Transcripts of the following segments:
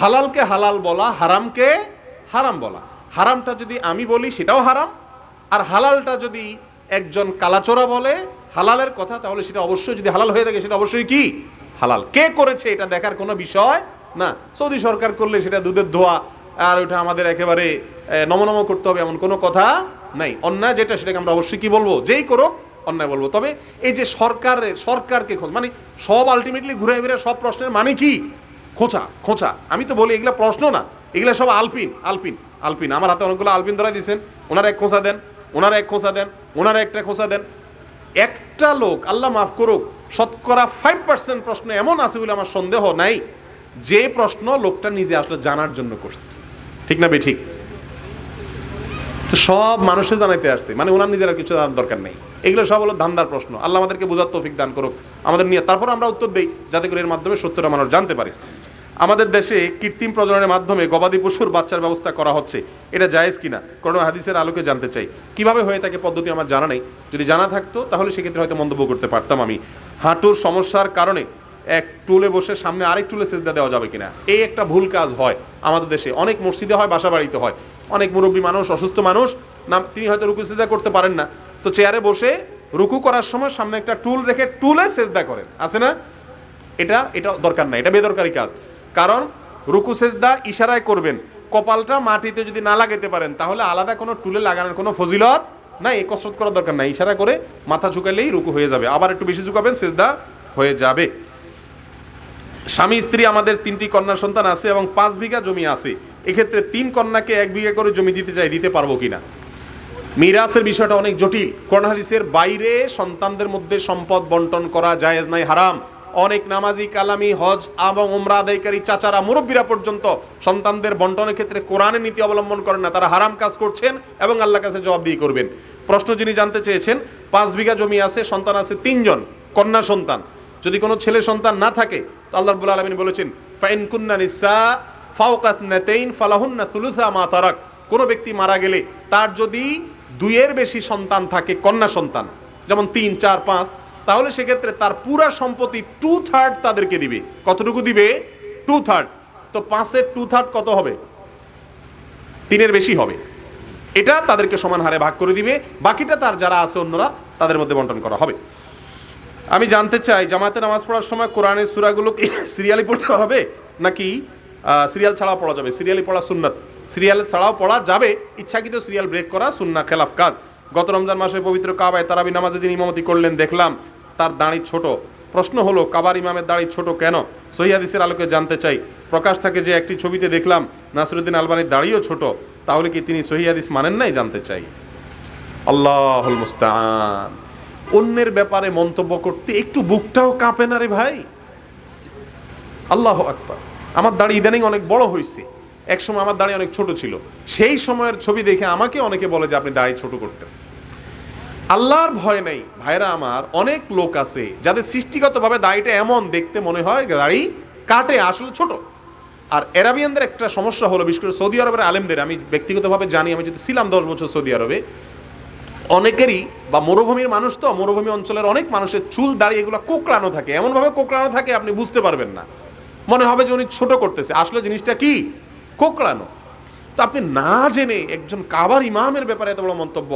হালালকে হালাল বলা, হারামকে হারাম বলা। হারামটা যদি আমি বলি, সেটাও হারাম। আর হালালটা যদি একজন কালাচোরা বলে, হালালের কথা, তাহলে সেটা অবশ্যই যদি হালাল হয়ে থাকে, সেটা অবশ্যই কি? হালাল। কে করেছে, এটা দেখার কোনো বিষয় না। সৌদি সরকার করলে সেটা দুধের ধোয়া, আর ওটা আমাদের একেবারে নমনম করতে হবে এমন কোনো কথা নাই। অন্যায় যেটা, সেটাকে আমরা অবশ্যই কি বলব? যেই করুক, অন্যায় বলব। তবে এই যে সরকারের, সরকারকে মানে সব আলটিমেটলি ঘুরে ফিরে সব প্রশ্নের মানে কি? খোঁচা খোঁচা। আমি তো বলি, এগুলা প্রশ্ন না। এগুলা সব আলপিন আলপিন আলপিন। আমার হাতে অনেকগুলো আলপিন ধরা দিয়েছেন ওনারা এক খোঁচা দেন, ওনারা এক খোঁচা দেন, ওনারা একটা খোঁচা দেন। একটা লোক, আল্লাহ মাফ করুক, শতকরা ফাইভ পার্সেন্ট প্রশ্ন এমন আছে বলে আমার সন্দেহ নাই। যে প্রশ্ন লোকটা নিজে আসলে জানার জন্য করছে। ঠিক না বে, ঠিক? সব মানুষে জানাইতে আসছে। মানে ওনার নিজের কিছু জানার দরকার নেই। এগুলো সব হলো ধান্দার প্রশ্ন। আল্লাহ আমাদেরকে বোঝার তৌফিক দান করুক। আমাদের নিয়ে তারপর আমরা উত্তর দেই, যাতে করে এর মাধ্যমে সত্যটা মানুষ জানতে পারে। আমাদের দেশে কৃত্রিম প্রজননের মাধ্যমে গবাদি পশুর বাচ্চার ব্যবস্থা করা হচ্ছে। এটা জায়েজ কিনা? কোনো হাদিসের আলোকে জানতে চাই। কীভাবে হয়ে থাকে পদ্ধতি আমার জানা নেই। যদি জানা থাকতো, তাহলে সেক্ষেত্রে হয়তো মন্তব্য করতে পারতাম আমি। হাঁটুর সমস্যার কারণে এক টুলে বসে সামনে আরেক টুলে সেজদা দেওয়া যাবে কিনা? এই একটা ভুল কাজ হয় আমাদের দেশে। অনেক মসজিদে হয়, বাসা বাড়িতে হয়। অনেক মুরব্বী মানুষ, অসুস্থ মানুষ না তিনি হয়তো রুকু সেজদা করতে পারেন না। তো চেয়ারে বসে রুকু করার সময় সামনে একটা টুল রেখে টুলে সেজদা করেন। আছে না? এটা এটা দরকার নাই। এটা বেদরকারি কাজ। কারণ রুকু সেজদা ইশারায় করবেন। কপালটা মাটিতে যদি না লাগাতে পারেন, তাহলে আলাদা কোনো টুলে লাগানোর কোনো ফজিলত নাই, এই কসরত করার দরকার নাই। ইশারা করে মাথা ঝুঁকালেই রুকু হয়ে যাবে। আবার একটু বেশি ঝুঁকাবেন, সেজদা হয়ে যাবে। স্বামী, স্ত্রী, আমাদের তিনটি কন্যা সন্তান আছে এবং পাঁচ বিঘা জমি আছে। এক্ষেত্রে তিন কন্যাকে এক বিঘা করে জমি দিতে চাই, দিতে পারব কিনা? মিরাসের বিষয়টা অনেক জটিল। কোরআন হাদিসের বাইরে সন্তানদের মধ্যে সম্পদ বন্টন করা জায়েজ নাই, হারাম। অনেক নামাজি, কালামি, হজ এবং উমরা আদায়কারী চাচারা, মুরব্বীরা পর্যন্ত সন্তানদের বন্টনের ক্ষেত্রে কোরআনের নীতি অবলম্বন করেন না। তারা হারাম কাজ করছেন এবং আল্লাহর কাছে জবাবদিহি করবেন। প্রশ্ন যিনি জানতে চেয়েছেন, পাঁচ বিঘা জমি আছে, সন্তান আছে তিনজন, কন্যা সন্তান। যদি কোনো ছেলে সন্তান না থাকে, তো আল্লাহ রাব্বুল আলামিন বলেছেন, ফাইন কুন্না নিসা ফাওকাত নাতাইন ফালাহুন্না সুলুসা মা তারাক। কোন ব্যক্তি মারা গেলে তার যদি দুইয়ের বেশি সন্তান থাকে, কন্যা সন্তান, যেমন তিন, চার, পাঁচ তাহলে সেক্ষেত্রে তার পুরা সম্পত্তি টু থার্ড তাদেরকে দিবে। কতটুকু দিবে? টু থার্ড তো পাঁচের টু থার্ড কত হবে? তিনের বেশি হবে। এটা তাদেরকে সমান হারে ভাগ করে দিবে। বাকিটা তার যারা আছে অন্যরা, তাদের মধ্যে বন্টন করা হবে। আমি জানতে চাই জামাতে নামাজ পড়ার সময় কোরআনের সুরাগুলো সিরিয়ালি পড়তে হবে? নাকি সিরিয়াল ছাড়াও পড়া যাবে? সিরিয়ালি পড়া সুন্নাত। সিরিয়াল ছাড়াও পড়া যাবে। ইচ্ছাকৃত সিরিয়াল ব্রেক করা সুন্না খেলাফ কাজ। গত রমজান মাসে পবিত্র কাবায় তারাবি নামাজে যিনি ইমামতি করলেন, দেখলাম তার দাঁড়ি ছোট। প্রশ্ন হলো, কাবার ইমামের দাঁড়ি ছোট কেন? সহিয়াদিসের আলোকে জানতে চাই। প্রকাশ থাকে যে, একটি ছবিতে দেখলাম, নাসরুদ্দিন আলবানির দাঁড়িও ছোট। তাহলে কি তিনি সহিয়াদিস মানেন নাই জানতে চাই? আল্লাহুল মুস্তান অন্যের ব্যাপারে মন্তব্য করতে একটু বুকটাও কাঁপে না রে ভাই। আল্লাহ আকবার। আমার দাড়ি ইদানিং অনেক বড় হয়েছে একসময় আমার দাড়ি অনেক ছোট ছিল। সেই সময়ের ছবি দেখে আমাকে অনেকে বলে যে, আপনি দাড়ি ছোট করতেন। আল্লাহর ভয় নেই। ভাইরা আমার, অনেক লোক আছে যাদের সৃষ্টিগতভাবে দাড়িটা এমন দেখতে মনে হয় দাড়ি কাটে আসলে ছোট। আর এরাবিয়ানদের একটা সমস্যা হলো, বিশেষ করে সৌদি আরবের আলেমদের, আমি ব্যক্তিগতভাবে জানি, আমি যদি ছিলাম দশ বছর সৌদি আরবে, অনেকেরই বা মরুভূমির মানুষ তো, মরুভূমি অঞ্চলের অনেক মানুষের চুল, দাড়ি এগুলো কোকড়ানো থাকে। এমনভাবে কোকড়ানো থাকে আপনি বুঝতে পারবেন না। মনে হবে যে উনি ছোট করতেছে। আসলে জিনিসটা কি? কোকড়ানো। তো আপনি না জেনে একজন কাবার ইমামের ব্যাপারে এত বড় মন্তব্য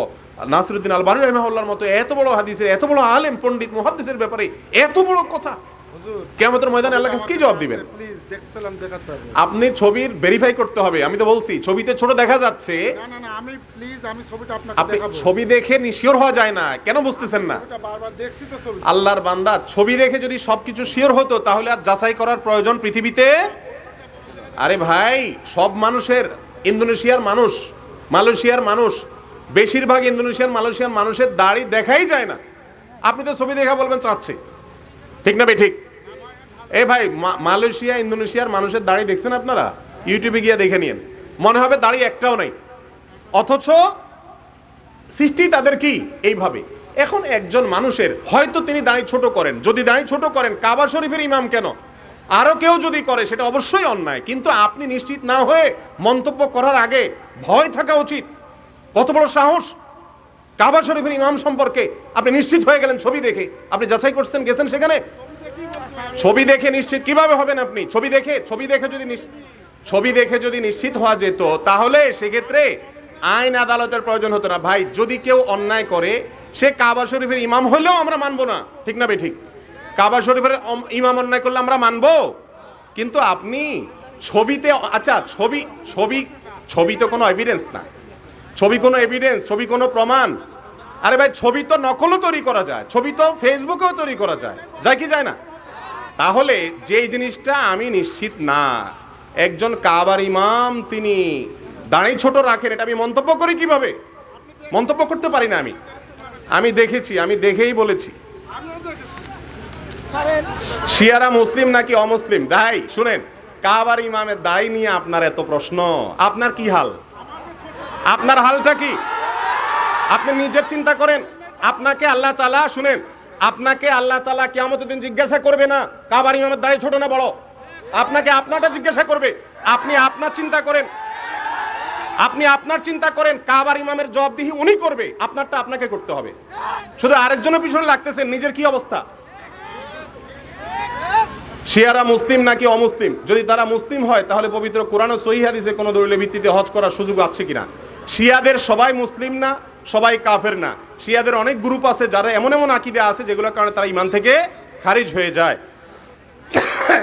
নাসিরুদ্দিন আলবানী রহমাউল্লাহর মতো এত বড় হাদিসের এত বড় আলেম পণ্ডিত মুহাদ্দিসের ব্যাপারে এত বড় কথা। কেমতের ময়দানে আল্লাহ কাছে কি জবাব দিবেন? আপনি ছবির ভেরিফাই করতে হবে আমি তো বলছি ছবিতে ছোট দেখা যাচ্ছে। আপনি ছবি দেখে নিশিওর হওয়া যায় না কেন বুঝতেছেন না? আল্লাহর বান্দা ছবি দেখে যদি সবকিছু শিওর হতো তাহলে আর যাচাই করার প্রয়োজন পৃথিবীতে? আরে ভাই সব মানুষের ইন্দোনেশিয়ার মানুষ মালয়েশিয়ার মানুষ বেশিরভাগ ইন্দোনেশিয়ান মালয়েশিয়ার মানুষের দাড়ি দেখাই যায় না। আপনি তো ছবি দেখা বলবেন চাচ্ছে। ঠিক না বে ঠিক এ ভাই মালয়েশিয়া, ইন্দোনেশিয়ার মানুষের দাড়ি দেখছেন আপনারা? ইউটিউবে গিয়ে দেখে নিন মনে হবে দাড়ি একটাও নাই। অথচ সৃষ্টি তাদের কি? এইভাবে। এখন একজন মানুষের, হয়তো তিনি দাঁড়ি ছোট করেন। যদি দাঁড়ি ছোট করেন, কাবা শরীফের ইমাম কেন? আরও কেউ যদি করে, সেটা অবশ্যই অন্যায়। কিন্তু আপনি নিশ্চিত না হয়ে মন্তব্য করার আগে ভয় থাকা উচিত। কত বড় সাহস? কাবা শরীফের ইমাম সম্পর্কে আপনি নিশ্চিত হয়ে গেলেন ছবি দেখে। আপনি যাচাই করছেন, গেছেন সেখানে? ছবি দেখে নিশ্চিত। কীভাবে হবেন আপনি? ছবি দেখে ছবি দেখে যদি ছবি দেখে যদি নিশ্চিত হওয়া যেত, তাহলে সেক্ষেত্রে আইন আদালতের প্রয়োজন হতো না। ভাই, যদি কেউ অন্যায় করে, সে কাবা শরীফের ইমাম হলেও আমরা মানবো না। ঠিক না ঠিক কাবা শরীফের ইমাম অন্যায় করলে আমরা মানবো? কিন্তু আপনি ছবিতে আচ্ছা ছবি ছবি ছবি তো কোনো এভিডেন্স না। ছবি কোনো এভিডেন্স ছবি কোনো প্রমাণ? আরে ভাই, ছবি তো নকলও তৈরি করা যায়, ছবি তো ফেসবুকেও তৈরি করা যায় যায় কি যায় না? তাহলে যেই জিনিসটা আমি নিশ্চিত না, একজন কাবার ইমাম তিনি দাঁড়িয়ে ছোট রাখেন, এটা আমি মন্তব্য করি কীভাবে? মন্তব্য করতে পারি না আমি। আমি দেখেছি, আমি দেখেই বলেছি। শিয়ারা মুসলিম নাকি অমুসলিম? দাই শুনেন, কাবার ইমামের দায় নিয়ে আপনার এত প্রশ্ন, আপনার কি হাল? আপনার হালটা কি? আপনি নিজের চিন্তা করেন। আপনাকে আল্লাহ তালা শুনেন, আপনাকে আল্লাহ তালা কেমন দিন জিজ্ঞাসা করবে না, কাবার ইমামের দায় ছোট না বড়? আপনাকে আপনারটা জিজ্ঞাসা করবে। আপনি আপনার চিন্তা করেন। আপনি আপনার চিন্তা করেন, কাবার ইমামের জবাবদিহি উনি করবে, আপনারটা আপনাকে করতে হবে। শুধু আরেকজনের পিছনে লাগতেছেন নিজের কি অবস্থা? শিয়ারা মুসলিম নাকি অমুসলিম? যদি তারা মুসলিম হয়, তাহলে পবিত্র কোরআন ও সহি হাদিসে কোনো দলিলের ভিত্তিতে হজ করার সুযোগ আছে কিনা? শিয়াদের সবাই মুসলিম না, সবাই কাফের না। শিয়াদের অনেক গ্রুপ আছে যারা এমন এমন আকিদে আছে যেগুলোর কারণে তারা ইমান থেকে খারিজ হয়ে যায়।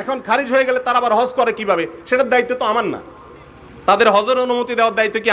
এখন খারিজ হয়ে গেলে তারা আবার হজ করে কীভাবে? সেটার দায়িত্ব তো আমার না। তাদের হজের অনুমতি দেওয়ার দায়িত্ব কি